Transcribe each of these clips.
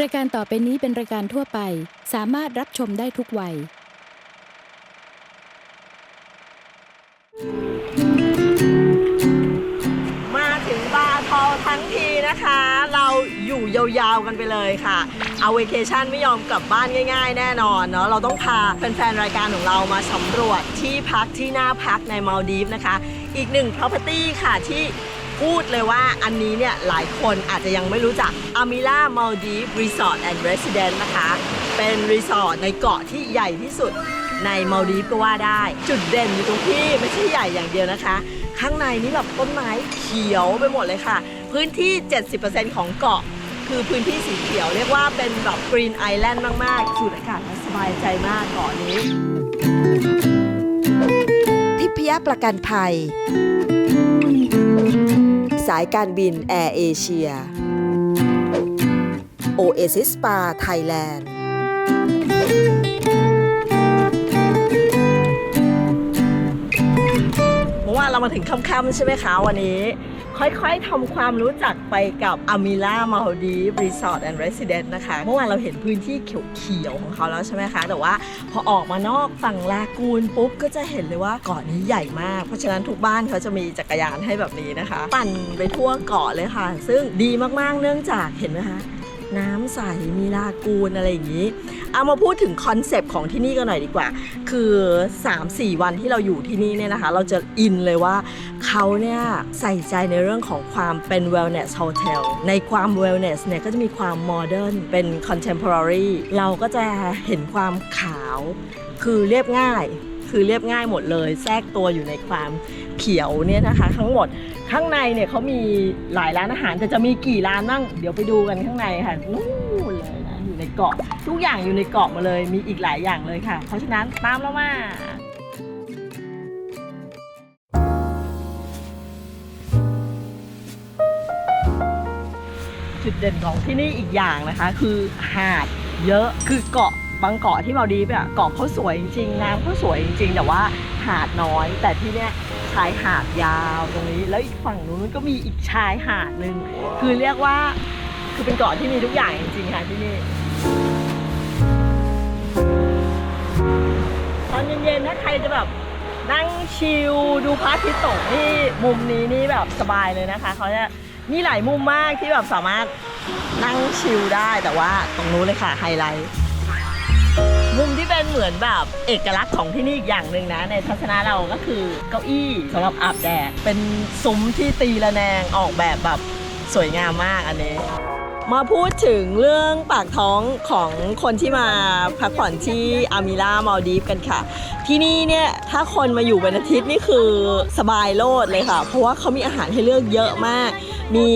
รายการต่อไปนี้เป็นรายการทั่วไป สามารถรับชมได้ทุกวัย มาถึงบาร์ทอลทั้งทีนะคะ เราอยู่ยาวๆกันไปเลยค่ะ เอาเวเคชั่นไม่ยอมกลับบ้านง่ายๆ แน่นอนเนาะ เราต้องพาแฟนๆ รายการของเรามาสำรวจที่พักที่น่าพักในมาลดีฟนะคะ อีกหนึ่ง property ค่ะที่ พูดเลยว่าอันนี้เนี่ยหลายคนอาจจะยังไม่รู้จัก Amila Maldives Resort and Residence นต์นะคะ เป็นรีสอร์ทในเกาะที่ใหญ่ที่สุดในมาลดีฟก็ว่าได้ จุดเด่นอยู่ตรงที่ไม่ใช่ใหญ่อย่างเดียวนะคะ ข้างในนี่แบบต้นไม้เขียวไปหมดเลยค่ะ พื้นที่ 70%ของเกาะคือพื้นที่สีเขียวเรียกว่าเป็นแบบกรีนไอแลนด์มาก ๆ สูดอากาศและสบายใจมากเกาะนี้ ประกันภัย สายการบินแอร์เอเชีย Oasis Spa Thailand เมื่าเรามาถึงค่ำๆใช่ไหมคะวันนี้ ค่อยๆทำความรู้จักไปกับ Amila m a l d i v e Resort and Residence นะคะ เมื่อวานเราเห็นพื้นที่เขียวๆของเขาแล้วใช่ไหมคะ แต่ว่าพอออกมานอกฝั่งลากูนปุ๊บ ก็จะเห็นเลยว่าเกาะนี้ใหญ่มาก เพราะฉะนั้นทุกบ้านเขาจะมีจักรยานให้แบบนี้นะคะ ปั่นไปทั่วเกาะเลยค่ะ ซึ่งดีมากๆเนื่องจากเห็นไหมคะ น้ำใสมีลากูนอะไรอย่างนี้ เอามาพูดถึงคอนเซปต์ของที่นี่กันหน่อยดีกว่า คือ 3-4 วันที่เราอยู่ที่นี่เนี่ยนะคะ เราจะอินเลยว่าเขาเนี่ยใส่ใจในเรื่องของความเป็น wellness hotel ในความ wellness เนี่ยก็จะมีความ modern เป็น contemporary เราก็จะเห็นความขาว คือเรียบง่าย คือเรียบง่ายหมดเลย แทรกตัวอยู่ในความเขียวเนี่ยนะคะ ทั้งหมดข้างในเนี่ยเขามีหลายร้านอาหารแต่จะมีกี่ร้านบ้างเดี๋ยวไปดูกันข้างในค่ะนู่นเลยนะอยู่ในเกาะทุกอย่างอยู่ในเกาะมาเลย มีอีกหลายอย่างเลยค่ะ เพราะฉะนั้นตามเรามาจุดเด่นของที่นี่อีกอย่างนะคะ คือหาดเยอะคือเกาะ บางเกาะที่มาดีฟอะเกาะเขาสวยจริงๆน้ำเขาสวยจริงๆแต่ว่าหาดน้อย แต่ที่เนี้ยชายหาดยาวตรงนี้ แล้วอีกฝั่งนู้นก็มีอีกชายหาดหนึ่งคือเรียกว่าคือเป็นเกาะที่มีทุกอย่างจริงๆค่ะที่นี่ตอนเย็นๆถ้าใครจะแบบนั่งชิลดูพระอาทิตย์ตกนี่มุมนี้นี่แบบสบายเลยนะคะเขาจะมีหลายมุมมากที่แบบสามารถนั่งชิลได้แต่ว่าตรงนู้นเลยค่ะไฮไลท์ มุมที่เป็นเหมือนแบบเอกลักษณ์ของที่นี่อีกอย่างหนึ่งนะ ในทัศนะเราก็คือเก้าอี้สำหรับอาบแดดเป็นซุ้มที่ตีระแนงออกแบบแบบสวยงามมากอันนี้ มาพูดถึงเรื่องปากท้องของคนที่มาพักผ่อนที่อามิล่ามาลดีฟกันค่ะ ที่นี่เนี่ยถ้าคนมาอยู่เป็นอาทิตย์นี่คือสบายโลดเลยค่ะ เพราะว่าเขามีอาหารให้เลือกเยอะมาก มี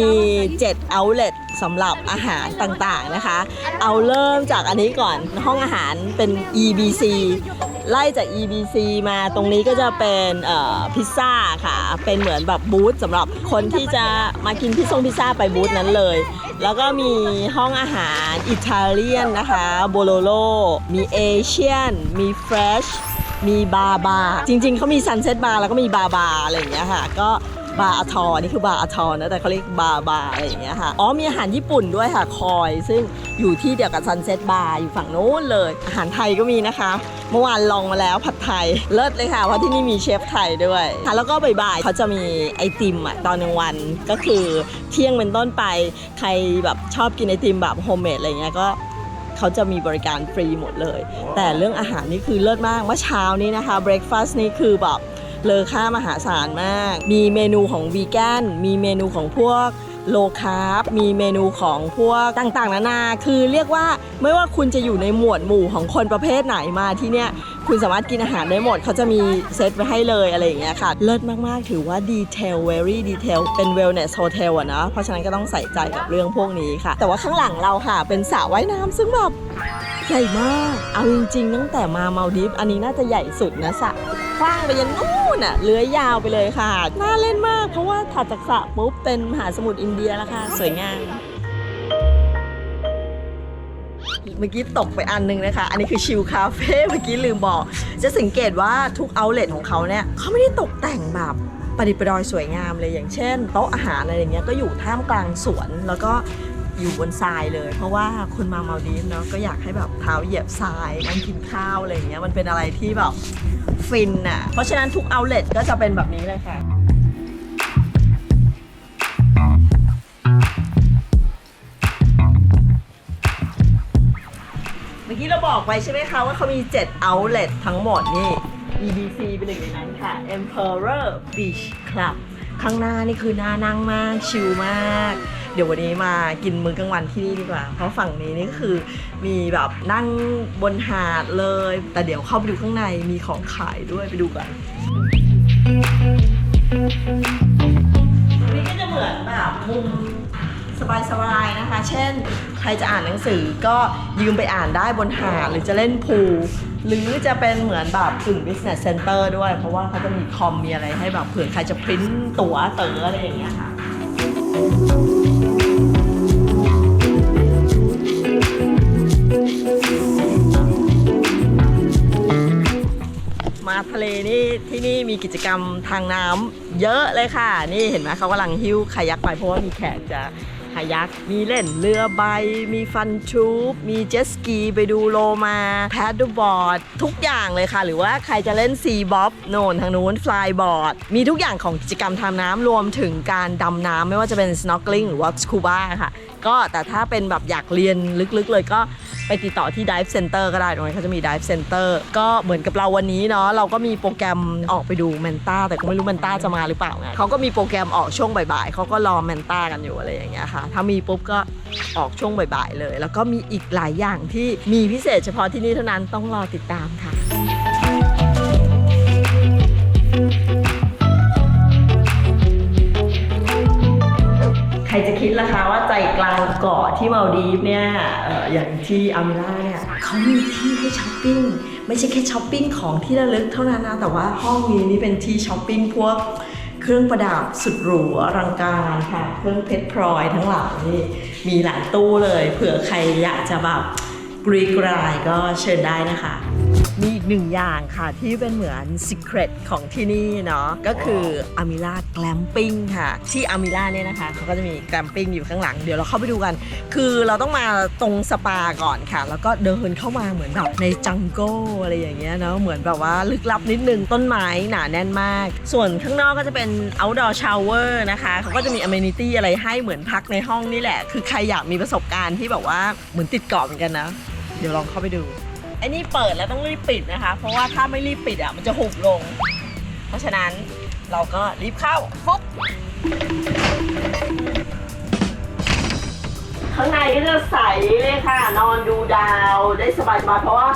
7 outlet สำหรับอาหารต่างๆนะคะ เอาเริ่มจากอันนี้ก่อนห้องอาหารเป็น EBC ไล่จาก EBC มาตรงนี้ก็จะเป็นพิซซ่าค่ะ เป็นเหมือนแบบบูธสำหรับคนที่จะมากินพิซซ่งพิซซ่าไปบูธนั้นเลย แล้วก็มีห้องอาหารอิตาเลียนนะคะ โบโลโล มีเอเชียน มีเฟรชมีบาร์บาร์จริงๆ เขามีซันเซ็ตบาร์แล้วก็มีบาร์บาร์อะไรอย่างเงี้ยค่ะ ก็ บาร์อาทอนี่คือบาร์อาทอนะแต่เขาเรียกบาร์บาร์อะไรอย่างเงี้ยค่ะอ๋อมีอาหารญี่ปุ่นด้วยค่ะคอย ซึ่งอยู่ที่เดียวกับซันเซ็ตบาร์อยู่ฝั่งโน้นเลย อาหารไทยก็มีนะคะ เมื่อวานลองมาแล้วผัดไทยเลิศเลยค่ะเพราะที่นี่มีเชฟไทยด้วยค่ะแล้วก็บ่ายๆเขาจะมีไอติมอะตอนกลางวันก็คือเที่ยงเป็นต้นไปใครแบบชอบกินไอติมแบบโฮมเมดอะไรเงี้ยก็เขาจะมีบริการฟรีหมดเลย แต่เรื่องอาหารนี่คือเลิศมากเมื่อเช้านี้นะคะเบรคฟาสต์นี่คือแบบ เลอค่ามหาศาลมาก มีเมนูของวีแกน มีเมนูของพวกโลคาร์บมีเมนูของพวกต่างๆ นานา คือเรียกว่าไม่ว่าคุณจะอยู่ในหมวดหมู่ของคนประเภทไหนมาที่เนี่ย คุณสามารถกินอาหารได้หมด เขาจะมีเซตไว้ให้เลยอะไรอย่างเงี้ยค่ะ เลิศมากๆ ถือว่าดีเทล very detail เป็น wellness hotel อะนะ เพราะฉะนั้นก็ต้องใส่ใจกับเรื่องพวกนี้ค่ะ แต่ว่าข้างหลังเราค่ะ เป็นสระว่ายน้ำซึ่งแบบใหญ่มาก เอาจริงๆ ตั้งแต่มาเมาลดีฟอันนี้น่าจะใหญ่สุดนะสระกว้างไปยันนู่นอะเลื้อยยาวไปเลยค่ะ น่าเล่นมาก เพราะว่าถัดจากสระปุ๊บเป็นมหาสมุทรอินเดียแล้วค่ะ สวยงาม เมื่อกี้ตกไปอันหนึงนะคะ อันนี้คือชิลคาเฟ่เมื่อกี้ลืมบอก จะสังเกตว่าทุกเอาเล t ของเขาเนี่ยเขาไม่ได้ตกแต่งแบบประดิษฐ์ประดอยสวยงามเลยอย่างเช่น โต๊ะอาหารอะไรอย่างเงี้ยก็อยู่ท่ามกลางสวนแล้วก็อยู่บนทรายเลย เพราะว่าคนมามาดีฟเนาะก็อยากให้แบบเท้าเหยียบทรายนั่งกินข้าวอะไรอย่างเงี้ยมันเป็นอะไรที่แบบฟินอะเพราะฉะนั้นทุกเอาเล t ก็จะเป็นแบบนี้เลยค่ะ เมื่อกี้เราบอกไปใช่ไหมคะ ว่าเขามี 7 outlet ทั้งหมดนี่ EBC เป็นหนึ่งในนั้นค่ะ Emperor Beach Club ข้างหน้านี่คือน่านั่งมากชิลมาก เดี๋ยววันนี้มากินมื้อกลางวันที่นี่ดีกว่า เพราะฝั่งนี้นี่ก็คือมีแบบนั่งบนหาดเลย แต่เดี๋ยวเข้าไปดูข้างในมีของขายด้วยไปดูกันนี่ก็จะเหมือนแบบมุม สบายๆนะคะ เช่น ใครจะอ่านหนังสือก็ยืมไปอ่านได้บนหาดหรือจะเล่นพูลหรือจะเป็นเหมือนแบบกึ่ง business center ด้วย เพราะว่าเขาจะมีคอมมีอะไรให้แบบเผื่อใครจะพริ้นตั๋วเต๋ออะไรอย่างเงี้ยค่ะมาทะเลนี่ที่นี่มีกิจกรรมทางน้ำเยอะเลยค่ะ นี่เห็นไหมเขากำลังหิ้วคายักไปเพราะว่ามีแขกจะ คายัก มีเล่นเรือใบ มีฟันชูปมีเจ็ตสกีไปดูโลมาแพดดูบอร์ด ทุกอย่างเลยค่ะ หรือว่าใครจะเล่นซีบ๊อบโน่นทางนู้นฟลายบอร์ด มีทุกอย่างของกิจกรรมทางน้ำรวมถึงการดำน้ำไม่ว่าจะเป็น snorkeling หรือว่า scuba ค่ะ ก็แต่ถ้าเป็นแบบอยากเรียนลึกๆเลยก็ ไปติดต่อที่ Dive Center ก็ได้ตรงนี้นเขาจะมี Dive Center ก็เหมือนกับเราวันนี้เนาะเราก็มีโปรแกรมออกไปดูแมนต้าแต่ก็ไม่รู้แมนต้าจะมาหรือเปล่าไงเขาก็มีโปรแกรมออกช่วงบ่ายๆเขาก็รอแมนต้ากันอยู่อะไรอย่างเงี้ยค่ะ ถ้ามีปุ๊บก็ออกช่วงบ่ายๆเลย แล้วก็มีอีกหลายอย่างที่มีพิเศษเฉพาะที่นี่เท่านั้นต้องรอติดตามค่ะ รจะคิดล่ะคะว่าใจกลางเกาะที่มาดีฟเนี่ยเอออย่างที่อามิล่าเนี่ยเขามีที่ให้ช้อปปิ้งไม่ใช่แค่ช้อปปิ้งของที่ระลึกเท่านั้นนะแต่ว่าห้องนี้นี่เป็นที่ช้อปปิ้งพวกเครื่องประดับสุดหรูอลังการค่ะเครื่องเพชรพลอยทั้งหลายนี่มีหลายตู้เลย เผื่อใครอยากจะแบบกรีกรายก็เชิญได้นะคะ มีอีกหนึ่งอย่างค่ะที่เป็นเหมือน Secret ของที่นี่เนาะก็คือ a m i l a Glamping ค่ะ ที่ a m i l a เนี่ยนะคะเขาก็จะมี Glamping อยู่ข้างหลังเดี๋ยวเราเข้าไปดูกัน คือเราต้องมาตรงสปาก่อนค่ะ แล้วก็เดินเข้ามาเหมือนแบบในจังโก้อะไรอย่างเงี้ยเนาะเหมือนแบบว่าลึกลับนิดนึงต้นไม้หนาแน่นมาก ส่วนข้างนอกก็จะเป็น outdoor shower นะคะเขาก็จะมี amenity อะไรให้เหมือนพักในห้องนี่แหละ คือใครอยากมีประสบการณ์ที่แบบว่าเหมือนติดเกาะเหมือนกันนะ เดี๋ยวลองเข้าไปดู ไอ้นี่เปิดแล้วต้องรีบปิดนะคะ เพราะว่าถ้าไม่รีบปิดอะมันจะหุบลง เพราะฉะนั้นเราก็รีบเข้าปุ๊บข้างในก็จะใสเลยค่ะ นอนดูดาวได้สบายๆเพราะว่า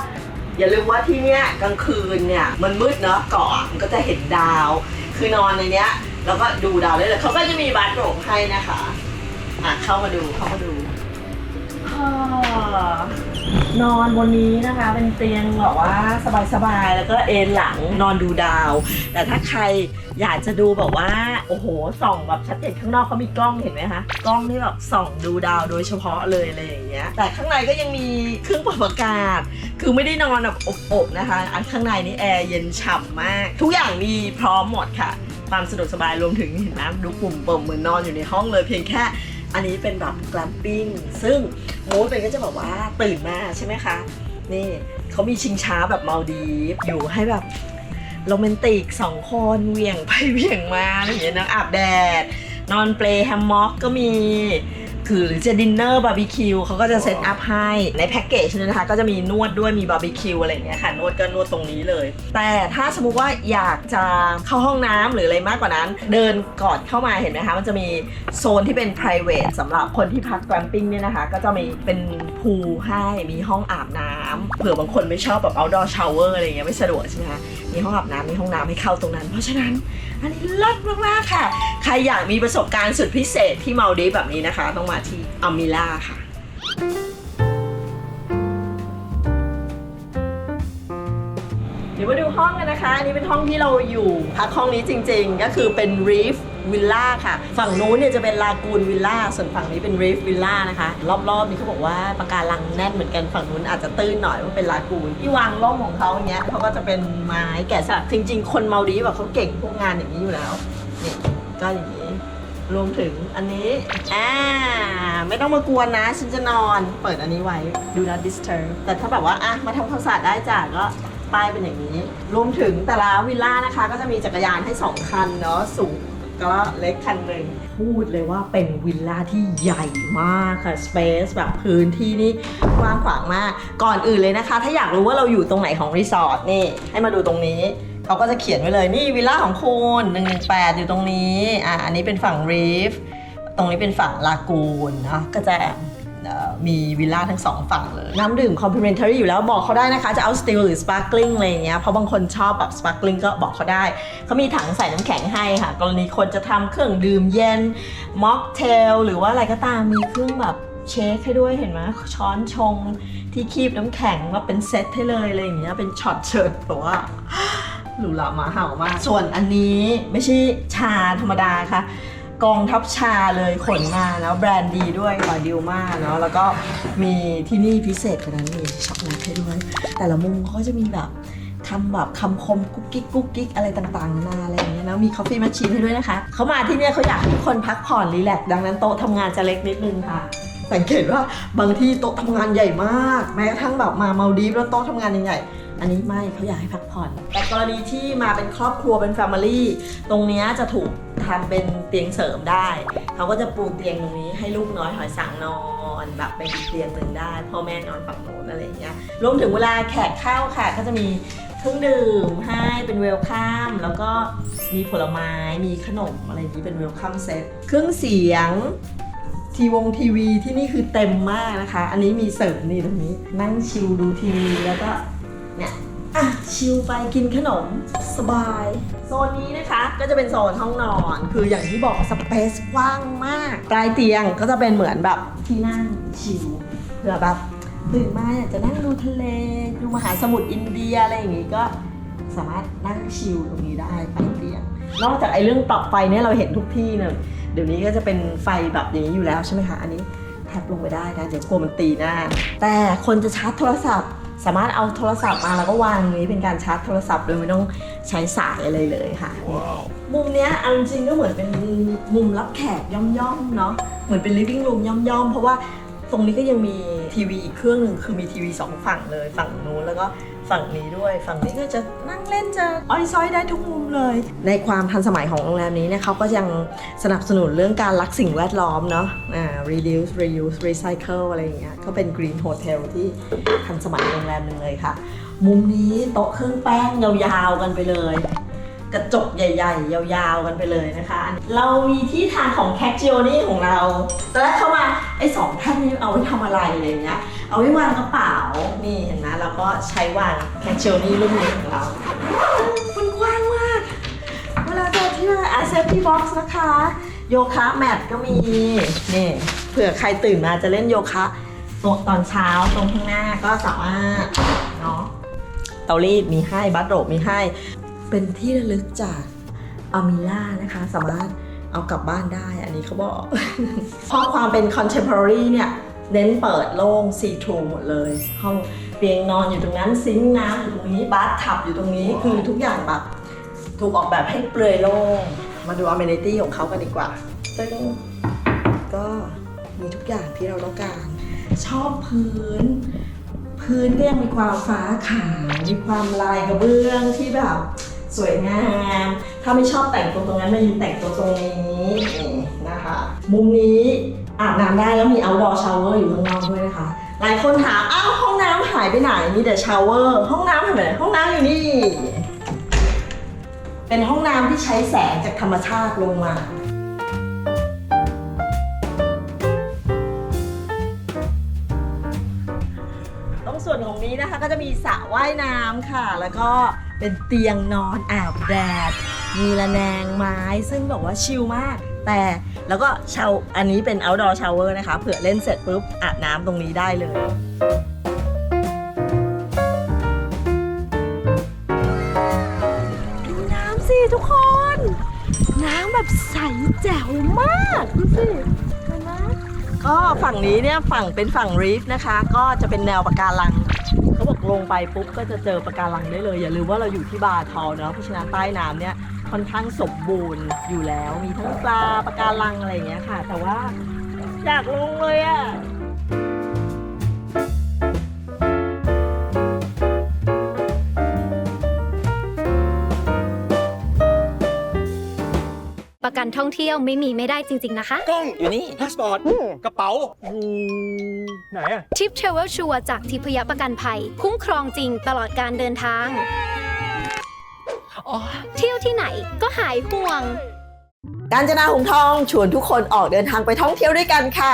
อย่าลืมว่าที่เนี้ยกลางคืนเนี่ยมันมืดเนาะเกาะมันก็จะเห็นดาว คือนอนในเนี้ยแล้วก็ดูดาวได้เลยเขาก็จะมีบัตรโรงให้นะคะอะเข้ามาดูเข้ามาดูอ่า นอนบนนี้นะคะเป็นเตียงแบบว่าสบายๆแล้วก็เอนหลังนอนดูดาว แต่ถ้าใครอยากจะดูแบบว่าโอ้โหส่องแบบชัดเจนข้างนอกเขามีกล้องเห็นไหมคะกล้องที่แบบส่องดูดาวโดยเฉพาะเลยอะไรอย่างเงี้ยแต่ข้างในก็ยังมีเครื่องปรับอากาศ คือไม่ได้นอนแบบอบๆนะคะ อันข้างในนี่แอร์เย็นฉ่ำมาก ทุกอย่างมีพร้อมหมดค่ะความสะดวกสบายรวมถึงเห็นไหมดูปุ่มเปิมเหมือนนอนอยู่ในห้องเลยเพียงแค่ อันนี้เป็นแบบกลมปิ้งซึ่งมูดเป็นก็จะแบบว่าตื่นมาใช่ไหมคะ นี่เขามีชิงช้าแบบมาดีฟอยู่ให้แบบโรแมนติกสองคนเหวี่ยงไปเหวี่ยงมาอะไรอย่างเงี้ยนะอาบแดด นอนเปลแฮมม็อกก็มี คือหรือจะดินเนอร์บาร์บีคิวเขาก็จะเซตอัพให้ในแพ็กเกจเนยนะคะ ก็จะมีนวดด้วยมีบาร์บีคิวอะไรอย่างเงี้ยค่ะนวดก็นวดตรงนี้เลย แต่ถ้าสมมุติว่าอยากจะเข้าห้องน้ำหรืออะไรมากกว่านั้น เดินก่อนเข้ามาเห็นไหมคะ มันจะมีโซนที่เป็น private สำหรับคนที่พักแกรมปิ้งเนี่ยนะคะ ก็จะมีเป็นพูลให้มีห้องอาบน้ำเผื่อบางคนไม่ชอบแบบ outdoor shower อะไรเงี้ยไม่สะดวกใช่ไหมคะมีห้องอาบน้ำมีห้องน้ำให้เข้าตรงนั้น เพราะฉะนั้นอันนี้เลิศมากๆค่ะ ใครอยากมีประสบการณ์สุดพิเศษที่มาลดีแบบนี้นะคะ ต้องมาที่อามิล่าค่ะเดี๋ยวมาดูห้องกันนะคะ อันนี้เป็นห้องที่เราอยู่พักห้องนี้จริงๆ ก็คือเป็น Reef Villa ค่ะ ฝั่งนู้นเนี่ยจะเป็นลากูนวิลล่า ส่วนฝั่งนี้เป็น Reef Villa นะคะ รอบๆ นี้เขาบอกว่าปะการังแน่นเหมือนกันฝั่งนู้นอาจจะตื้นหน่อยว่าเป็นลากูน ที่วางร่มของเขาเงี้ยเขาก็จะเป็นไม้แกะสลักจริง ๆ คนเมาดีแบบเขาเก่งพวกงานอย่างนี้อยู่แล้วนี่ก็อย่างนี้ รวมถึงอันนี้ อ่า ไม่ต้องมากวนนะ ฉันจะนอน เปิดอันนี้ไว้ do not disturb แต่ถ้าแบบว่า อะ มาทำความสะอาดได้จ้ะก็ป้ายเป็นอย่างนี้ รวมถึงแต่ละวิลล่านะคะ ก็จะมีจักรยานให้ 2 คันเนาะ สูงก็เล็กคันหนึ่งพูดเลยว่าเป็นวิลล่าที่ใหญ่มากค่ะสเปซแบบพื้นที่นี่กว้างขวางมาก ก่อนอื่นเลยนะคะ ถ้าอยากรู้ว่าเราอยู่ตรงไหนของรีสอร์ทนี่ ให้มาดูตรงนี้ เขาก็จะเขียนไว้เลยนี่วิลล่าของคุณ118 อยู่ตรงนี้อ่าอันนี้เป็นฝั่งรีฟตรงนี้เป็นฝั่งลากูนเนาะก็จะมีวิลล่าทั้งสองฝั่งเลย น้ำดื่ม complimentary อยู่แล้วบอกเขาได้นะคะ จะเอา still หรือ sparkling อะไรอย่างเงี้ยเพราะบางคนชอบแบบ sparkling ก็บอกเขาได้ เขามีถังใส่น้ำแข็งให้ค่ะ กรณีคนจะทำเครื่องดื่มเย็นม็อกเทลหรือว่าอะไรก็ตามมีเครื่องแบบเชคให้ด้วยเห็นไหมช้อนชงที่คีบน้ำแข็งมาเป็นเซตให้เลยอะไรอย่างเงี้ยเป็นช็อตเชิดแบบว่า หรูหรามาเห่ามาก ส่วนอันนี้ไม่ใช่ชาธรรมดาค่ะ กองทัพชาเลยขนมาแล้วแบรนด์ดีด้วยกว่าดิวมาเนาะแล้วก็มีที่นี่พิเศษกว่านั้นมีช็อกโกแลตให้ด้วย แต่ละมุมเขาก็จะมีแบบทำแบบคำคมกุ๊กกิ๊กกุ๊กกิ๊กอะไรต่างๆนานาอะไรอย่างเงี้ยนะมีคอฟฟี่มาชีนให้ด้วยนะคะเขามาที่เนี่ยเขาอยากให้ทุกคนพักผ่อนรีแลกซ์ดังนั้นโต๊ะทำงานจะเล็กนิดนึงค่ะ สังเกตว่าบางที่โต๊ะทำงานใหญ่มาก แม้กระทั่งแบบมาเมาดีฟแล้วโต๊ะทำงานใหญ่ๆ อันนี้ไม่เขาอยากให้พักผ่อน แต่กรณีที่มาเป็นครอบครัวเป็นแฟมิลี่ตรงนี้จะถูกทำเป็นเตียงเสริมได้ เขาก็จะปูเตียงตรงนี้ให้ลูกน้อยหอยสังนอนแบบเป็นเตียงหนึ่งได้ พ่อแม่นอนฝั่งโน้นอะไรอย่างเงี้ยรวมถึงเวลาแขกเข้าค่ะ ก็จะมีเครื่องดื่มให้เป็นเวลคัมแล้วก็มีผลไม้มีขนมอะไรอย่างนี้เป็นเวลคัมเซตเครื่องเสียงทีวงทีวีที่นี่คือเต็มมากนะคะ อันนี้มีเสริมนี่ตรงนี้ นั่งชิลดูทีวีแล้วก็ เนี่ยอะชิลไปกินขนมสบาย โซนนี้นะคะก็จะเป็นโซนห้องนอน คืออย่างที่บอกสเปซกว้างมากปลายเตียงก็จะเป็นเหมือนแบบที่นั่งชิลเผื่อแบบตื่นมาอยากจะนั่งดูทะเล ดูมหาสมุทรอินเดียอะไรอย่างงี้ก็สามารถนั่งชิลตรงนี้ได้ปลายเตียง นอกจากไอ้เรื่องปรับไฟเนี่ยเราเห็นทุกที่เนี่ยเดี๋ยวนี้ก็จะเป็นไฟแบบอย่างนี้อยู่แล้วใช่ไหมคะอันนี้ แทบลงไปได้นะเดี๋ยวกลัวมันตีหน้า แต่คนจะชาร์จโทรศัพท์ สามารถเอาโทรศัพท์มาแล้วก็วางอย่างนี้เป็นการชาร์จโทรศัพท์โดยไม่ต้องใช้สายอะไรเลยค่ะนี่มุมเนี้ยเอาจริงๆก็เหมือนเป็นมุมรับแขกย่อมๆเนาะเหมือนเป็น living room ย่อมๆเพราะว่าตรงนี้ก็ยังมีทีวีอีกเครื่องหนึ่งคือมีทีวีสองฝั่งเลยฝั่งนู้นแล้วก็ ฝั่งนี้ด้วย ฝั่งนี้ก็จะนั่งเล่นจะอ้อยซ้อยได้ทุกมุมเลย ในความทันสมัยของโรงแรมนี้เนี่ยเขาก็ยังสนับสนุนเรื่องการรักสิ่งแวดล้อมเนาะอ่า reduce reuse recycle อะไรอย่างเงี้ยก็เป็น green hotel ที่ทันสมัยโรงแรมหนึ่งเลยค่ะ มุมนี้โต๊ะเครื่องแป้งยาวๆกันไปเลย กระจกใหญ่ ๆ ยาวๆ กันไปเลยนะคะ เรามีที่ทานของแคคจิโอนี่ของเราตอนแรกเข้ามาไอ้สองท่านนี้เอาไว้ทำอะไรอะไรเงี้ย เอาไว้วางกระเป๋า นี่เห็นไหมเราก็ใช้วางแคคจิโอนี่รุ่นนี้ของเรามันกว้างมาก เวลาเจอที่มาอาเซฟตี้บ็อกซ์นะคะ โยคะแมทก็มี นี่เผื่อใครตื่นมาจะเล่นโยคะตตอนเช้าตรงข้างหน้าก็สามารถเนาะเตารีดมีให้บัตโรบมีให้ เป็นที่ระลึกจากอามิล่านะคะ สามารถเอากลับบ้านได้ อันนี้เขาบอก เพราะความเป็น contemporary เนี่ย เน้นเปิดโล่ง see through หมดเลย ห้องเตียงนอนอยู่ตรงนั้น ซิงค์น้ำอยู่ตรงนี้บาร์ทับอยู่ตรงนี้ คือทุกอย่างแบบถูกออกแบบให้เปลือยโล่ง มาดู amenity ของเขากันดีกว่าซึ่งก็มีทุกอย่างที่เราต้องการ ชอบพื้น พื้นก็ยังมีความฟ้าขาวมีความลายกระเบื้องที่แบบ สวยงาม ถ้าไม่ชอบแต่งตัวตรงนั้นมายืนแต่งตัวตรงนี้นี่นะคะ มุมนี้อาบน้ำได้แล้วมี outdoor shower อยู่ข้างนอกด้วยนะคะหลายคนถามอ้าวห้องน้ำหายไปไหนมีแต่ shower ห้องน้ำหายไปไหนห้องน้ำอยู่นี่ เป็นห้องน้ำที่ใช้แสงจากธรรมชาติลงมาตรงส่วนของนี้นะคะก็จะมีสระว่ายน้ำค่ะ แล้วก็ เป็นเตียงนอนอาบแดด มีระแนงไม้ ซึ่งแบบว่าชิลมาก แต่แล้วก็ชาวอันนี้เป็น outdoor shower นะคะเผื่อเล่นเสร็จปุ๊บอาบน้ำตรงนี้ได้เลยดูน้ำสิทุกคน น้ำแบบใสแจ๋วมากดูสิเห็นไหมก็ฝั่งนี้เนี่ยฝั่งเป็นฝั่งรีฟนะคะ ก็จะเป็นแนวปะการัง ลงไปปุ๊บก็จะเจอปะการังได้เลย อย่าลืมว่าเราอยู่ที่บาทอเนาะเพราะฉะนั้นใต้น้ำเนี่ยค่อนข้างสมบูรณ์อยู่แล้ว มีทั้งปลาปะการังอะไรอย่างเงี้ยค่ะ แต่ว่าอยากลงเลยอะ ท่องเที่ยวไม่มีไม่ได้จริง ๆ นะคะ กล้องอยู่นี่พาสปอร์ตกระเป๋าอืมไหนอะทิปเทรเวลชัวร์จากทิพยประกันภัย คุ้มครองจริงตลอดการเดินทางอ๋อเที่ยวที่ไหนก็หายห่วง การจนาหงส์ทองชวนทุกคนออกเดินทางไปท่องเที่ยวด้วยกันค่ะ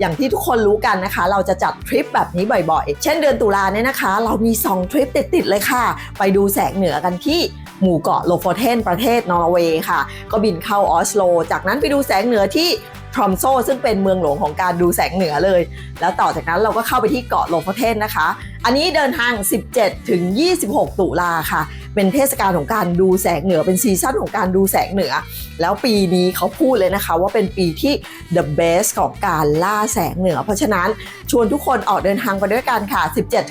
อย่างที่ทุกคนรู้กันนะคะ เราจะจัดทริปแบบนี้บ่อยๆ เช่นเดือนตุลาเนี่ยนะคะ เรามี 2 ทริปติดๆเลยค่ะ ไปดูแสงเหนือกันที่ หมู่เกาะโลโฟเทนประเทศนอร์เวย์ค่ะ ก็บินเข้าออสโล จากนั้นไปดูแสงเหนือที่ ทรอมโซซึ่งเป็นเมืองหลวงของการดูแสงเหนือเลย แล้วต่อจากนั้นเราก็เข้าไปที่เกาะโลฟเทนนะคะ อันนี้เดินทาง 17 ถึง 26 ตุลาค่ะ เป็นเทศกาลของการดูแสงเหนือเป็นซีซั่นของการดูแสงเหนือ แล้วปีนี้เขาพูดเลยนะคะ ว่าเป็นปีที่ the best ของการล่าแสงเหนือ เพราะฉะนั้นชวนทุกคนออกเดินทางไปด้วยกันค่ะ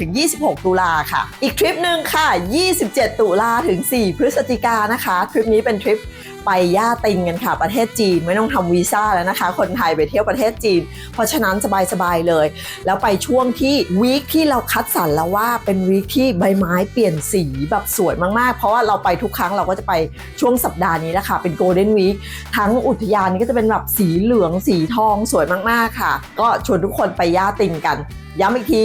17-26 ตุลาค่ะ อีกทริปหนึ่งค่ะ 27 ตุลาถึง 4 พฤศจิกานะคะ ทริปนี้เป็นทริป ไปย่าติงกันค่ะประเทศจีนไม่ต้องทำวีซ่าแล้วนะคะ คนไทยไปเที่ยวประเทศจีน เพราะฉะนั้นสบายๆเลย แล้วไปช่วงที่วีคที่เราคัดสรรแล้วว่าเป็นวีคที่ใบไม้เปลี่ยนสีแบบสวยมากๆ เพราะว่าเราไปทุกครั้งเราก็จะไปช่วงสัปดาห์นี้แหละค่ะเป็นโกลเด้นวีคทั้งอุทยานนี้ก็จะเป็นแบบสีเหลืองสีทองสวยมากๆค่ะ ก็ชวนทุกคนไปย่าติงกันย้ำอีกที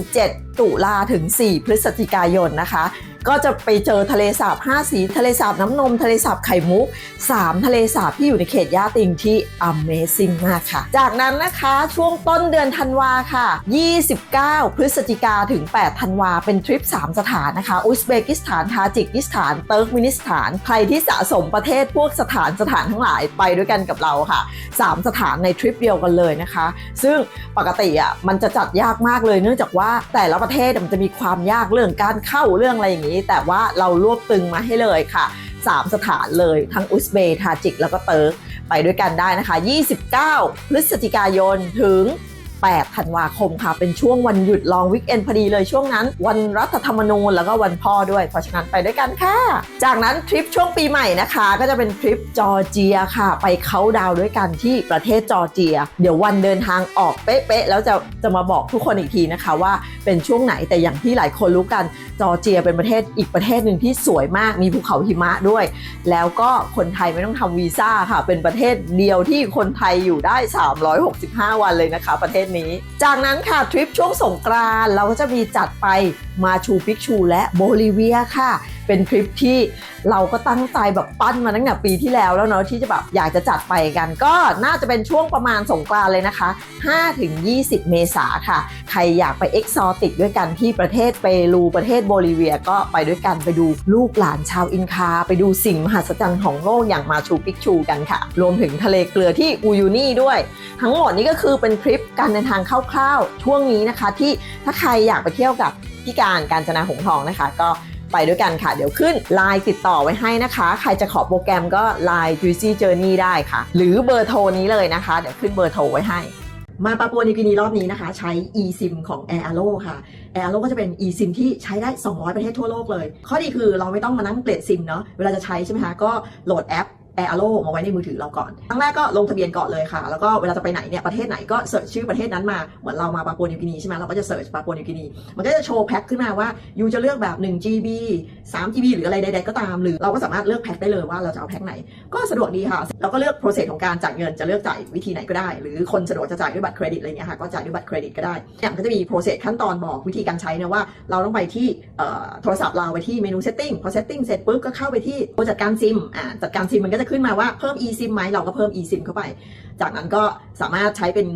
27 ตุลาถึง 4 พฤศจิกายนนะคะ ก็จะไปเจอทะเลสาบ5สีทะเลสาบน้ำนม ทะเลสาบไข่มุก 3 ทะเลสาบที่อยู่ในเขตย่าติงที่ Amazing มากค่ะ จากนั้นนะคะช่วงต้นเดือนธันวาค่ะ 29 พฤศจิกาถึง 8 ธันวาเป็นทริป 3 สถานนะคะ อุซเบกิสถาน ทาจิกิสถาน เติร์กมินิสถาน ใครที่สะสมประเทศพวกสถานสถานทั้งหลายไปด้วยกันกับเราค่ะ 3 สถานในทริปเดียวกันเลยนะคะ ซึ่งปกติอะมันจะจัดยากมากเลยเนื่องจากว่าแต่ละประเทศมันจะมีความยากเรื่องการเข้าเรื่องอะไรอย่างนี้แต่ว่าเรารวบตึงมาให้เลยค่ะ 3 สถานเลยทั้งอุซเบย์ทาจิกแล้วก็เติร์กไปด้วยกันได้นะคะ 29 พฤศจิกายนถึง 8 ธันวาคมค่ะ เป็นช่วงวันหยุดลองวิกเอนพอดีเลยช่วงนั้น วันรัฐธรรมนูญแล้วก็วันพ่อด้วย เพราะฉะนั้นไปด้วยกันค่ะ จากนั้นทริปช่วงปีใหม่นะคะ ก็จะเป็นทริปจอร์เจียค่ะ ไปเขาดาวด้วยกันที่ประเทศจอร์เจีย เดี๋ยววันเดินทางออกเป๊ะๆแล้วจะจะมาบอกทุกคนอีกทีนะคะว่าเป็นช่วงไหนแต่อย่างที่หลายคนรู้กันจอร์เจียเป็นประเทศอีกประเทศหนึ่งที่สวยมากมีภูเขาหิมะด้วย แล้วก็คนไทยไม่ต้องทำวีซ่าค่ะ เป็นประเทศเดียวที่คนไทยอยู่ได้ 365 วันเลยนะคะ ประเทศนี้ จากนั้นค่ะทริปช่วงสงกรานต์เราก็จะมีจัดไป มาชูปิกชู และโบลิเวียค่ะ เป็นทริปที่เราก็ตั้งใจแบบปั้นมาตั้งแต่ปีที่แล้วแล้วเนาะที่จะแบบอยากจะจัดไปกัน ก็น่าจะเป็นช่วงประมาณสงกรานต์เลยนะคะ 5-20 เมษาค่ะ ใครอยากไปเอ็กซอติกด้วยกันที่ประเทศเปรูประเทศโบลิเวียก็ไปด้วยกันไปดูลูกหลานชาวอินคา ไปดูสิ่งมหัศจรรย์ของโลกอย่างมาชูปิกชูกันค่ะ รวมถึงทะเลเกลือที่อูยูนี่ด้วย ทั้งหมดนี้ก็คือเป็นทริปการเดินทางคร่าวๆช่วงนี้นะคะ ที่ถ้าใครอยากไปเที่ยวกับ พี่การการจนาหงทองนะคะ ก็ไปด้วยกันค่ะ เดี๋ยวขึ้นไลน์ติดต่อไว้ให้นะคะ ใครจะขอโปรแกรมก็ไลน์ Juicy Journey ได้ค่ะ หรือเบอร์โทรนี้เลยนะคะ เดี๋ยวขึ้นเบอร์โทรไว้ให้ มาปาปัวนิวกินีรอบนี้นะคะ ใช้ eSIM ของ Air Alo ค่ะ Air Alo ก็จะเป็น eSIM ที่ใช้ได้ 200 ประเทศทั่วโลกเลย ข้อดีคือเราไม่ต้องมานั่งเปลี่ยนซิมเนาะเวลาจะใช้ใช่ไหมคะก็โหลดแอป Air Alo มาไว้ในมือถือเราก่อนครั้งแรกก็ลงทะเบียนก่อนเลยค่ะ แล้วก็เวลาจะไปไหนเนี่ยประเทศไหนก็เสิร์ชชื่อประเทศนั้นมา เหมือนเรามาปาปัวนิวกินีใช่ไหมเราก็จะเสิร์ชปาปัวนิวกินี มันก็จะโชว์แพ็คขึ้นมาว่ายูจะเลือกแบบ 1 GB 3 GB หรืออะไรใดๆก็ตาม หรือเราก็สามารถเลือกแพ็คได้เลยว่าเราจะเอาแพ็คไหน ก็สะดวกดีค่ะเราก็เลือก process ของการจ่ายเงินจะเลือกจ่ายวิธีไหนก็ได้ หรือคนสะดวกจะจ่ายด้วยบัตรเครดิตอะไรเงี้ยค่ะก็จ่ายด้วยบัตรเครดิตก็ได้เนี่ยมันก็จะมี process ขั้นตอนบอกวิธีการใช้นะว่าเราต้องไปที่โทรศัพท์เราไปที่เมนู setting พอ setting เสร็จปุ๊บก็เข้าไปที่ตัวจัดการซิมอ่าจัดการซิมมันก็จะขึ้นมาว่าเพิ่ม eSIM ไหมเราก็เพิ่ม eSIM เข้าไป จากนั้นก็สามารถใช้เป็น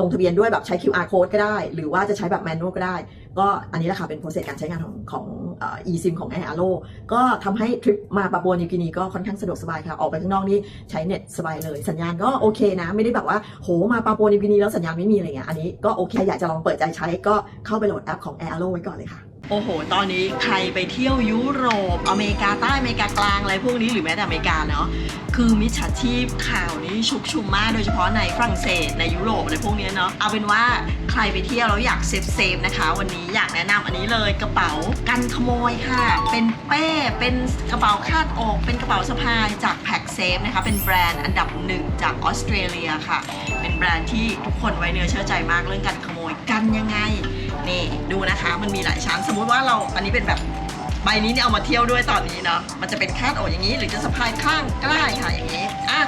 ลงทะเบียนด้วยแบบใช้ QR code ก็ได้ หรือว่าจะใช้แบบ manual ก็ได้ ก็อันนี้แหละค่ะเป็น process การใช้งานของของ eSIM ของ Air Alo ก็ทำให้ทริปมาปาปัวนิวกินีก็ค่อนข้างสะดวกสบายค่ะ ออกไปข้างนอกนี่ใช้เน็ตสบายเลย สัญญาณก็โอเคนะ ไม่ได้แบบว่าโหมาปาปัวนิวกินีแล้วสัญญาณไม่มีอะไรเงี้ย อันนี้ก็โอเคอยากจะลองเปิดใจใช้ก็เข้าไปโหลดแอปของ Air Alo ไว้ก่อนเลยค่ะ โอ้โห ตอนนี้ใครไปเที่ยวยุโรป อเมริกาใต้ อเมริกากลางอะไรพวกนี้หรือแม้แต่อเมริกาเนาะ คือมิจฉาชีพข่าวนี้ชุกชุมมาก โดยเฉพาะในฝรั่งเศสในยุโรปอะไรพวกนี้เนาะ เอาเป็นว่าใครไปเที่ยวแล้วอยากเซฟเซฟๆนะคะ วันนี้อยากแนะนำอันนี้เลยกระเป๋ากันขโมยค่ะ เป็นเป้ เป็นกระเป๋าคาดอก เป็นกระเป๋าสะพายจากแพ็กเซฟนะคะ เป็นแบรนด์อันดับหนึ่งจากออสเตรเลียค่ะ เป็นแบรนด์ที่ทุกคนไว้เนื้อเชื่อใจมากเรื่องการขโมยกันยังไง นี่ดูนะคะ มันมีหลายชั้น สมมุติว่าเราอันนี้เป็นแบบใบนี้เนี่ยเอามาเที่ยวด้วยตอนนี้เนาะมันจะเป็นคาดอกอย่างนี้ หรือจะสะพายข้างก็ได้ค่ะอย่างนี้อะ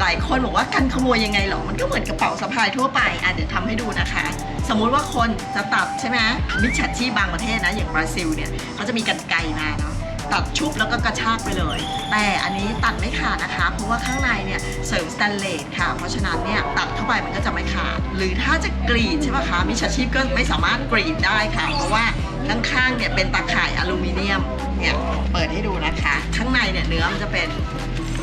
หลายคนบอกว่ากันขโมยยังไงหรอ มันก็เหมือนกระเป๋าสะพายทั่วไปอะเดี๋ยวทำให้ดูนะคะ สมมุติว่าคนจะตัดใช่ไหมมิจฉาชีพบางประเทศนะอย่างบราซิลเนี่ยเขาจะมีกันไกมาเนาะ ตัดชุบแล้วก็กระชากไปเลย แต่อันนี้ตัดไม่ขาดนะคะ เพราะว่าข้างในเนี่ยเสริมสแตนเลสค่ะ เพราะฉะนั้นเนี่ยตัดเข้าไปมันก็จะไม่ขาด หรือถ้าจะกรีดใช่ไหมคะมิจฉาชีพก็ไม่สามารถกรีดได้ค่ะ เพราะว่าข้างๆเนี่ยเป็นตาข่ายอลูมิเนียมเนี่ยเปิดให้ดูนะคะ ข้างในเนี่ยเนื้อมันจะเป็น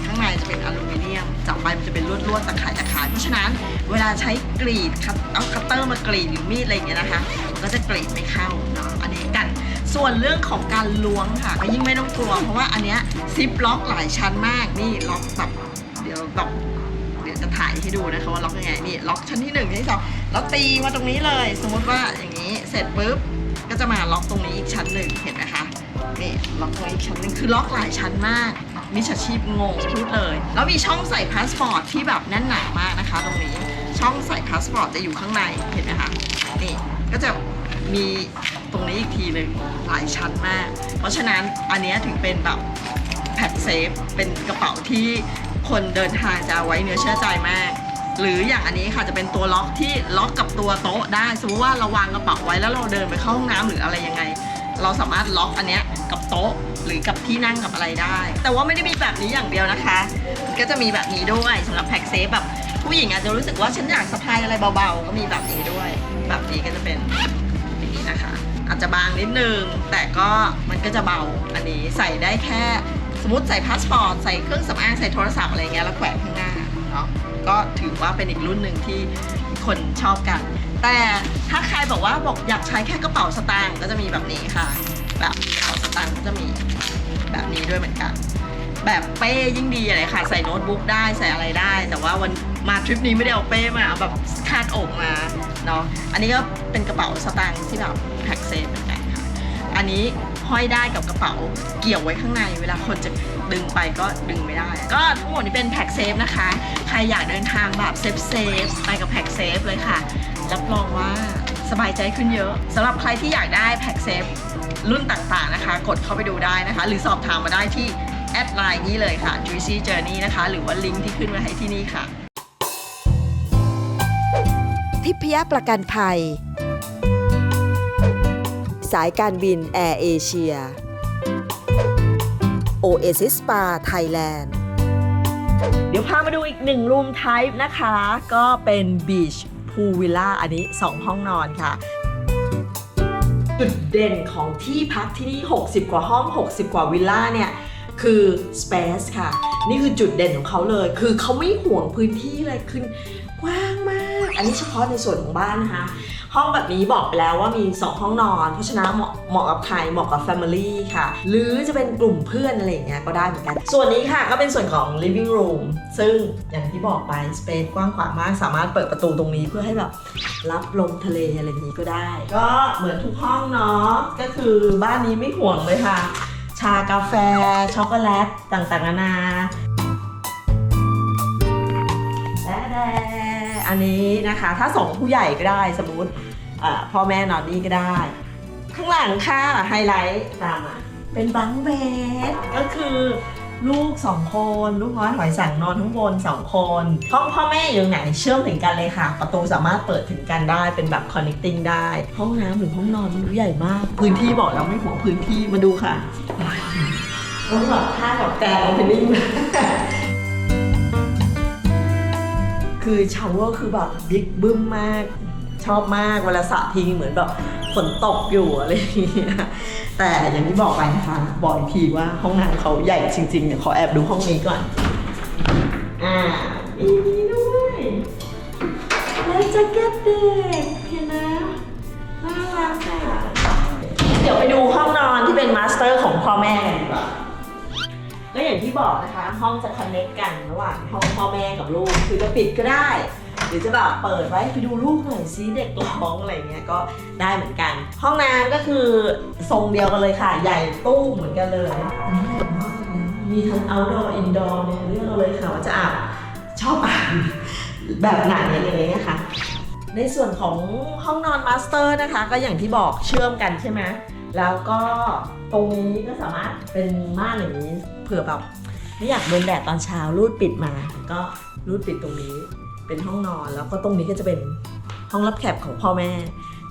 ข้างในจะเป็นอลูมิเนียมจับไปมันจะเป็นลวดๆตะข่ายตะข่ายเพราะฉะนั้นเวลาใช้กรีดคัตเอาคัตเตอร์มากรีดหรือมีดอะไรอย่างเงี้ยนะคะมันก็จะกรีดไม่เข้าเนาะอันนี้กัน ส่วนเรื่องของการล้วงค่ะ ก็ยิ่งไม่ต้องกลัว เพราะว่าอันเนี้ยซิปล็อกหลายชั้นมากนี่ล็อกแบบเดี๋ยวแบบเดี๋ยวจะถ่ายให้ดูนะคะว่าล็อกยังไงนี่ล็อกชั้นที่หนึ่งที่สองแล้วตีมาตรงนี้เลย สมมติว่าอย่างนี้เสร็จปุ๊บก็จะมาล็อกตรงนี้อีกชั้นหนึ่งเห็นไหมคะนี่ล็อกตรงนี้อีกชั้นหนึ่งคือล็อกหลายชั้นมากมิจฉาชีพงงพูดเลย แล้วมีช่องใส่พาสปอร์ตที่แบบแน่นหนามากนะคะ ตรงนี้ช่องใส่พาสปอร์ตจะอยู่ข้างในเห็นไหมคะนี่ก็จะมี ตรงนี้อีกทีหนึ่งหลายชั้นมาก เพราะฉะนั้นอันนี้ถึงเป็นแบบแพ็คเซฟเป็นกระเป๋าที่คนเดินทางจะไว้เนื้อเชื่อใจมาก หรืออย่างอันนี้ค่ะจะเป็นตัวล็อกที่ล็อกกับตัวโต๊ะได้ สมมติว่าเราวางกระเป๋าไว้แล้วเราเดินไปเข้าห้องน้ำหรืออะไรยังไง เราสามารถล็อกอันเนี้ยกับโต๊ะหรือกับที่นั่งกับอะไรได้ แต่ว่าไม่ได้มีแบบนี้อย่างเดียวนะคะ ก็จะมีแบบนี้ด้วยสำหรับแพ็คเซฟแบบผู้หญิงอาจจะรู้สึกว่าฉันอยากสะพายอะไรเบาๆ ก็มีแบบนี้ด้วย แบบนี้ก็จะเป็นอย่างนี้นะคะ อาจจะบางนิดนึง แต่ก็มันก็จะเบาอันนี้ใส่ได้แค่สมมติใส่พาสปอร์ตใส่เครื่องสำอางใส่โทรศัพท์อะไรเงี้ยแล้วแขวนข้างหน้าเนาะก็ถือว่าเป็นอีกรุ่นหนึ่งที่คนชอบกัน แต่ถ้าใครบอกว่าบอกอยากใช้แค่กระเป๋าสตางค์ก็จะมีแบบนี้ค่ะ แบบกระเป๋าสตางค์ก็จะมีแบบนี้ด้วยเหมือนกันแบบเป้ยิ่งดีอะไรค่ะ ใส่โน้ตบุ๊กได้ใส่อะไรได้ แต่ว่าวันมาทริปนี้ไม่ได้เอาเป้มาเอาแบบคาดอกมา เนาะอันนี้ก็เป็นกระเป๋าสตางค์ที่แบบแพ็คเซฟเหมือนกันค่ะอันนี้ห้อยได้กับกระเป๋าเกี่ยวไว้ข้างใน เวลาคนจะดึงไปก็ดึงไม่ได้ ก็ทั้งหมดนี้เป็นแพ็คเซฟนะคะ ใครอยากเดินทางแบบเซฟเซฟไปกับแพ็คเซฟเลยค่ะ รับรองว่าสบายใจขึ้นเยอะสำหรับใครที่อยากได้แพ็คเซฟรุ่นต่างๆนะคะ กดเข้าไปดูได้นะคะ หรือสอบถามมาได้ที่แอดไลน์นี้เลยค่ะ Juicy Journey นะคะ หรือว่าลิงก์ที่ขึ้นไว้ให้ที่นี่ค่ะ ทิพยประกันภัย สายการบินแอร์เอเชีย Oasis Spa Thailand เดี๋ยวพามาดูอีกหนึ่งรูมไทป์นะคะ ก็เป็นบีชพูลวิลล่าอันนี้ 2 ห้องนอนค่ะ จุดเด่นของที่พักที่นี่ 60 กว่าห้อง 60 กว่าวิลล่าเนี่ยคือ Space ค่ะ นี่คือจุดเด่นของเขาเลย คือเขาไม่ห่วงพื้นที่เลยคือ กว้าง อันนี้เฉพาะในส่วนของบ้านนะคะ ห้องแบบนี้บอกไปแล้วว่ามี 2 ห้องนอน เพราะฉะนั้นเหมาะเหมาะกับใครเหมาะกับ Family ค่ะ หรือจะเป็นกลุ่มเพื่อนอะไรอย่างเงี้ยก็ได้เหมือนกัน ส่วนนี้ค่ะก็เป็นส่วนของ living room ซึ่งอย่างที่บอกไป space กว้างขวางมากสามารถเปิดประตูตรงนี้เพื่อให้แบบรับลมทะเลอะไรนี้ก็ได้ ก็เหมือนทุกห้องเนาะก็คือบ้านนี้ไม่ห่วงเลยค่ะ ชากาแฟช็อกโกแลตต่างๆนานา อันนี้นะคะ ถ้าส่งผู้ใหญ่ก็ได้สมมติอ่าพ่อแม่นอนนี่ก็ได้ ข้างหลังค่ะไฮไลท์ตามมาเป็นบังเบดก็คือลูกสองคนลูกน้อยหอยสังนอนข้างบนสองคนห้องพ่อแม่อยู่ไหนเชื่อมถึงกันเลยค่ะ ประตูสามารถเปิดถึงกันได้เป็นแบบ connecting ได้ ห้องน้ำหรือห้องนอนมันใหญ่มาก พื้นที่บอกแล้วไม่ห่วงพื้นที่มาดูค่ะต้องแบบท่าแบบแกนโอเพนนิ่ง คือชาวเวอร์คือแบบบิ๊กบึ้มมาก ชอบมากเวลาสระทีเหมือนแบบฝนตกอยู่อะไรอย่างเงี้ยแต่อย่างที่บอกไปนะคะบอกอีกทีว่าห้องน้ำเขาใหญ่จริงๆเนี่ยขอแอบดูห้องนี้ก่อน อ่ามีนี้ด้วยและแจ็คเก็ตเด็กเห็นไหมน่ารักอะเดี๋ยวไปดูห้องนอนที่เป็นมาสเตอร์ของพ่อแม่กันดีกว่า ก็อย่างที่บอกนะคะ ห้องจะคอนเน c t กันระหว่างห้องพ่อแม่กับลูก คือจะปิดก็ได้ หรือจะแบบเปิดไว้ไปดูลูกหน่อยซิเด็กร้องอะไรเงี้ยก็ได้เหมือนกัน ห้องน้ำก็คือทรงเดียวกันเลยค่ะ ใหญ่ตู้เหมือนกันเลย มีทั้ง outdoor indoor เนี่ยเลือกเอาเลยค่ะว่าจะอาบชอบอาบแบบไหนอะไรอย่างเงี้ยค่ะในส่วนของห้องนอนมาสเตอร์นะคะ ก็อย่างที่บอกเชื่อมกันใช่ไหม แล้วก็ตรงนี้ก็สามารถเป็นม่านอย่างนี้เผื่อแบบไม่อยากโดนแดดตอนเช้ารูดปิดมา ก็รูดปิดตรงนี้เป็นห้องนอนแล้วก็ตรงนี้ก็จะเป็นห้องรับแขกของพ่อแม่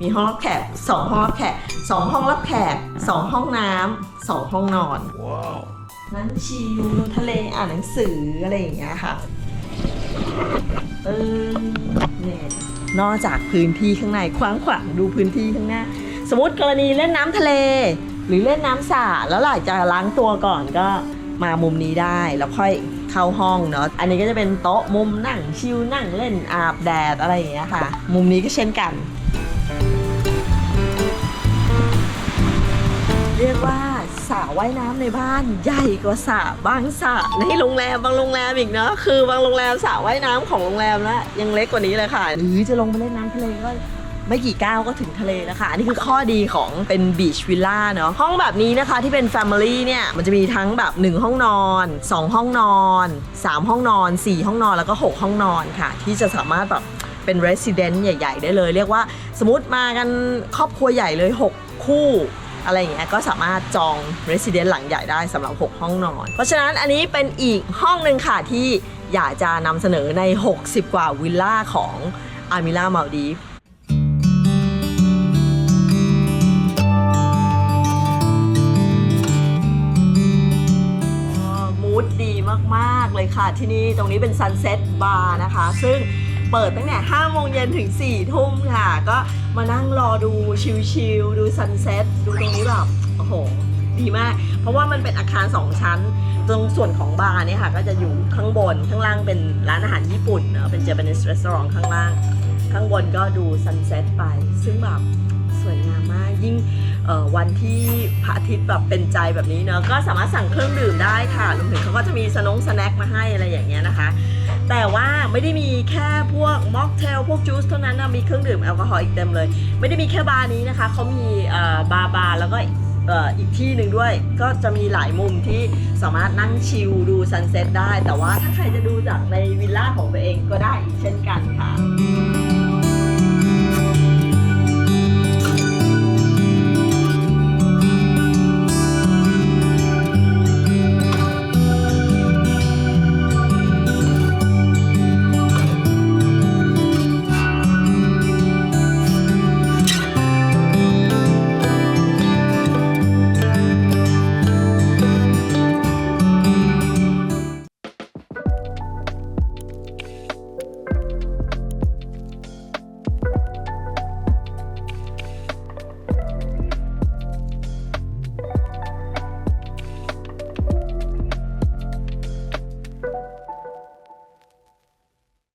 มีห้องรับแขกสองห้องรับแขกสองห้องรับแขกสองห้องน้ำสองห้องนอนว้าวนั่งชิลดูทะเลอ่านหนังสืออะไรอย่างเงี้ยค่ะเออเนี่ยนอกจากพื้นที่ข้างในกว้างขวางดูพื้นที่ข้างหน้า สมมติกรณีเล่นน้ำทะเล หรือเล่นน้ำสระแล้วหลังจากล้างตัวก่อนก็มามุมนี้ได้แล้วค่อยเข้าห้องเนาะอันนี้ก็จะเป็นโต๊ะมุมนั่งชิลนั่งเล่นอาบแดดอะไรอย่างเงี้ยค่ะ มุมนี้ก็เช่นกัน เรียกว่าสระว่ายน้ำในบ้านใหญ่กว่าสระบางสระในโรงแรมบางโรงแรมอีกเนาะคือบางโรงแรมสระว่ายน้ำของโรงแรมแล้วยังเล็กกว่านี้เลยค่ะหรือจะลงไปเล่นน้ำทะเลก็ ไม่กี่ก้าวก็ถึงทะเลแล้วค่ะอันนี้คือข้อดีของเป็นบีชวิลล่าเนาะห้องแบบนี้นะคะที่เป็น Family เนี่ยมันจะมีทั้งแบบ 1 ห้องนอน 2 ห้องนอน 3 ห้องนอน 4 ห้องนอนแล้วก็ 6 ห้องนอนค่ะ ที่จะสามารถแบบเป็น Resident ใหญ่ ๆ ได้เลย เรียกว่าสมมติมากันครอบครัวใหญ่เลย 6 คู่อะไรอย่างเงี้ยก็สามารถจอง Resident หลังใหญ่ได้สำหรับ 6 ห้องนอน เพราะฉะนั้นอันนี้เป็นอีกห้องหนึ่งค่ะที่อยากจะนำเสนอใน 60 กว่าวิลล่าของอามิล่ามาลดีฟ เลยค่ะ ที่นี่ตรงนี้เป็น Sunset Bar นะคะ ซึ่งเปิดตั้งแต่5โมงเย็นถึง 4 ทุ่มค่ะ ก็มานั่งรอดูชิลๆดู Sunset ดูตรงนี้แบบโอ้โห ดีมาก เพราะว่ามันเป็นอาคาร 2 ชั้น ตรงส่วนของบาร์เนี่ยค่ะ ก็จะอยู่ข้างบนข้างล่างเป็นร้านอาหารญี่ปุ่นเนอะเป็น Japanese restaurant ข้างล่าง ข้างบนก็ดู Sunset ไป ซึ่งแบบสวยงามมากยิ่ง วันที่พระอาทิตย์แบบเป็นใจแบบนี้เนอะก็สามารถสั่งเครื่องดื่มได้ค่ะรวมถึงเขาก็จะมีสนงสแน็คมาให้อะไรอย่างเงี้ยนะคะ แต่ว่าไม่ได้มีแค่พวกม็อกเทลพวกจูสเท่านั้นนะมีเครื่องดื่มแอลกอฮอล์อีกเต็มเลย ไม่ได้มีแค่บาร์นี้นะคะเขามีบาร์บาร์แล้วก็อีกที่หนึ่งด้วยก็จะมีหลายมุมที่สามารถนั่งชิลดูซันเซ็ตได้ แต่ว่าถ้าใครจะดูจากในวิลล่าของตัวเองก็ได้อีกเช่นกันค่ะ